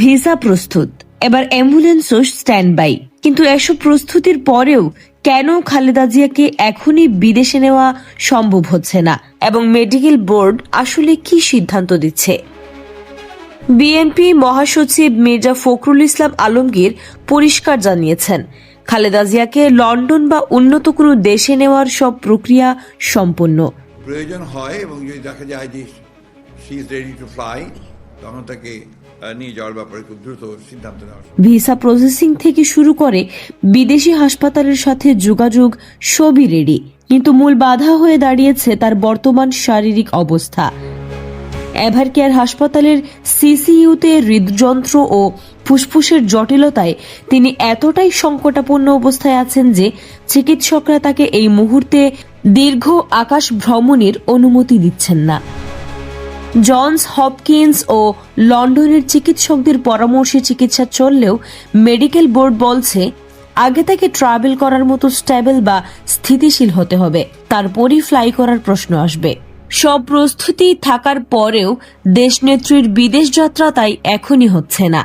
Visa প্রস্তুত। এবার অ্যাম্বুলেন্সও stand by কিন্তু এসব প্রস্তুতির পরেও কেন খালেদা জিয়াকে এখনই বিদেশে নেওয়া সম্ভব হচ্ছে না? এবং মেডিকেল বোর্ড আসলে কি সিদ্ধান্ত দিচ্ছে? বিএনপি মহাসচিব মির্জা ফখরুল ইসলাম আলমগীর পরিষ্কার জানিয়েছেন, খালেদা জিয়াকে লন্ডন বা উন্নত কোনো দেশে নেওয়ার সব প্রক্রিয়া সম্পন্ন। প্রয়োজন হয় এবং যদি দেখা যায় যে তখন তাকে নিয়ে যাওয়ার ব্যাপারে খুব দ্রুত সিদ্ধান্ত নেওয়া ভিসা প্রসেসিং থেকে শুরু করে বিদেশি হাসপাতালের সাথে যোগাযোগ সবই রেডি কিন্তু মূল বাধা হয়ে দাঁড়িয়েছে তার বর্তমান শারীরিক অবস্থা। এভার কেয়ার হাসপাতালের সিসিইউতে হৃদযন্ত্র ও ফুসফুসের জটিলতায় তিনি এতটাই সংকটাপন্ন অবস্থায় আছেন যে চিকিৎসকরা তাকে এই মুহূর্তে দীর্ঘ আকাশ ভ্রমণের অনুমতি দিচ্ছেন না। জনস হপকিন্স ও লন্ডনের চিকিৎসকদের পরামর্শে চিকিৎসা চললেও মেডিকেল বোর্ড বলছে, আগে তাকে ট্রাভেল করার মতো স্টেবল বা স্থিতিশীল হতে হবে। তারপরই ফ্লাই করার প্রশ্ন আসবে। সব প্রস্তুতি থাকার পরেও দেশনেত্রীর বিদেশ যাত্রা তাই এখনই হচ্ছে না।